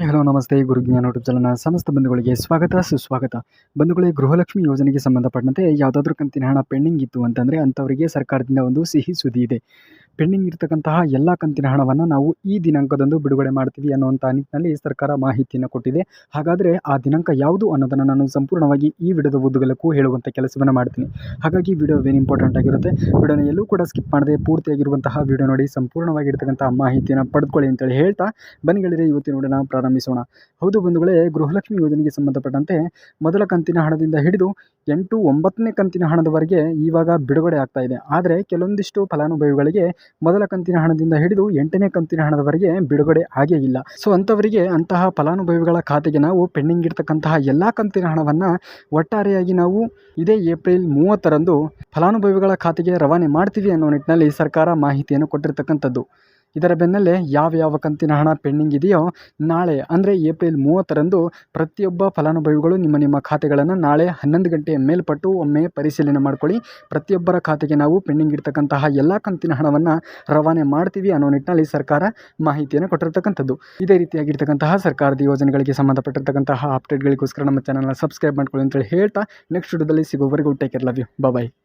Hello ನಮಸ್ತೆ ಗುರುಜ್ಞಾನ YouTube ಚಾನಲ್ನ ಸಮಸ್ತ ಬಂಧುಗಳಿಗೆ ಸ್ವಾಗತ, ಸುಸ್ವಾಗತ. ಬಂಧುಗಳಿಗೆ ಗೃಹಲಕ್ಷ್ಮಿ ಯೋಜನೆಗೆ ಸಂಬಂಧಪಟ್ಟಂತೆ ಯಾವುದಾದ್ರೂ ಕಂತಿನ ಹಣ ಪೆಂಡಿಂಗ್ ಇತ್ತು ಅಂತಂದರೆ ಅಂಥವರಿಗೆ ಸರ್ಕಾರದಿಂದ ಒಂದು ಸಿಹಿ ಸುದ್ದಿ ಇದೆ. ಪೆಂಡಿಂಗ್ ಇರತಕ್ಕಂತಹ ಎಲ್ಲ ಕಂತಿನ ಹಣವನ್ನು ನಾವು ಈ ದಿನಾಂಕದಂದು ಬಿಡುಗಡೆ ಮಾಡ್ತೀವಿ ಅನ್ನುವಂಥ ನಿಟ್ಟಿನಲ್ಲಿ ಸರ್ಕಾರ ಮಾಹಿತಿಯನ್ನು ಕೊಟ್ಟಿದೆ. ಹಾಗಾದರೆ ಆ ದಿನಾಂಕ ಯಾವುದು ಅನ್ನೋದನ್ನು ನಾನು ಸಂಪೂರ್ಣವಾಗಿ ಈ ವಿಡಿಯೋದ ಉದ್ದಗಲಕ್ಕೂ ಹೇಳುವಂಥ ಕೆಲಸವನ್ನು ಮಾಡ್ತೀನಿ. ಹಾಗಾಗಿ ವಿಡಿಯೋ ವೇನ್ ಇಂಪಾರ್ಟೆಂಟ್ ಆಗಿರುತ್ತೆ. ವಿಡಿಯೋನ ಎಲ್ಲೂ ಕೂಡ ಸ್ಕಿಪ್ ಮಾಡದೆ ಪೂರ್ತಿಯಾಗಿರುವಂತಹ ವಿಡಿಯೋ ನೋಡಿ ಸಂಪೂರ್ಣವಾಗಿರ್ತಕ್ಕಂಥ ಮಾಹಿತಿಯನ್ನು ಪಡೆದುಕೊಳ್ಳಿ ಅಂತೇಳಿ ಹೇಳ್ತಾ ಬನ್ನಿ ಗೆಳೆಯರೆ, ಇವತ್ತಿನ ವಿಡಿಯೋನ ಪ್ರಾರಂಭಿಸೋಣ. ಹೌದು ಬಂಧುಗಳೇ, ಗೃಹಲಕ್ಷ್ಮಿ ಯೋಜನೆಗೆ ಸಂಬಂಧಪಟ್ಟಂತೆ ಮೊದಲ ಕಂತಿನ ಹಣದಿಂದ ಹಿಡಿದು ಎಂಟು ಒಂಬತ್ತನೇ ಕಂತಿನ ಹಣದವರೆಗೆ ಇವಾಗ ಬಿಡುಗಡೆ ಆಗ್ತಾ ಇದೆ. ಆದರೆ ಕೆಲವೊಂದಿಷ್ಟು ಫಲಾನುಭವಿಗಳಿಗೆ ಮೊದಲ ಕಂತಿನ ಹಣದಿಂದ ಹಿಡಿದು ಎಂಟನೇ ಕಂತಿನ ಹಣದವರೆಗೆ ಬಿಡುಗಡೆ ಆಗೇ ಇಲ್ಲ. ಸೊ ಅಂಥವರಿಗೆ ಅಂತಹ ಫಲಾನುಭವಿಗಳ ಖಾತೆಗೆ ನಾವು ಪೆಂಡಿಂಗ್ ಇರ್ತಕ್ಕಂತಹ ಎಲ್ಲ ಕಂತಿನ ಹಣವನ್ನು ಒಟ್ಟಾರೆಯಾಗಿ ನಾವು ಇದೇ ಏಪ್ರಿಲ್ ಮೂವತ್ತರಂದು ಫಲಾನುಭವಿಗಳ ಖಾತೆಗೆ ರವಾನೆ ಮಾಡ್ತೀವಿ ಅನ್ನೋ ನಿಟ್ಟಿನಲ್ಲಿ ಸರ್ಕಾರ ಮಾಹಿತಿಯನ್ನು ಕೊಟ್ಟಿರ್ತಕ್ಕಂಥದ್ದು. ಇದರ ಬೆನ್ನಲ್ಲೇ ಯಾವ ಯಾವ ಕಂತಿನ ಹಣ ಪೆಂಡಿಂಗ್ ಇದೆಯೋ ನಾಳೆ, ಅಂದರೆ ಏಪ್ರಿಲ್ ಮೂವತ್ತರಂದು ಪ್ರತಿಯೊಬ್ಬ ಫಲಾನುಭವಿಗಳು ನಿಮ್ಮ ನಿಮ್ಮ ಖಾತೆಗಳನ್ನು ನಾಳೆ ಹನ್ನೊಂದು ಗಂಟೆಯ ಮೇಲ್ಪಟ್ಟು ಒಮ್ಮೆ ಪರಿಶೀಲನೆ ಮಾಡ್ಕೊಳ್ಳಿ. ಪ್ರತಿಯೊಬ್ಬರ ಖಾತೆಗೆ ನಾವು ಪೆಂಡಿಂಗ್ ಇರ್ತಕ್ಕಂತಹ ಎಲ್ಲ ಕಂತಿನ ಹಣವನ್ನು ರವಾನೆ ಮಾಡ್ತೀವಿ ಅನ್ನೋ ನಿಟ್ಟಿನಲ್ಲಿ ಸರ್ಕಾರ ಮಾಹಿತಿಯನ್ನು ಕೊಟ್ಟಿರ್ತಕ್ಕಂಥದ್ದು. ಇದೇ ರೀತಿಯಾಗಿರ್ತಕ್ಕಂತಹ ಸರ್ಕಾರದ ಯೋಜನೆಗಳಿಗೆ ಸಂಬಂಧಪಟ್ಟಿರ್ತಕ್ಕಂತಹ ಅಪ್ಡೇಟ್ಗಳಿಗೋಸ್ಕರ ನಮ್ಮ ಚಾನಲ್ನ ಸಬ್ಸ್ಕ್ರೈಬ್ ಮಾಡ್ಕೊಳ್ಳಿ ಅಂತೇಳಿ ಹೇಳ್ತಾ ನೆಕ್ಸ್ಟ್ ವಿಡಿಯೋದಲ್ಲಿ ಸಿಗೋವರೆಗೂ take care love you bye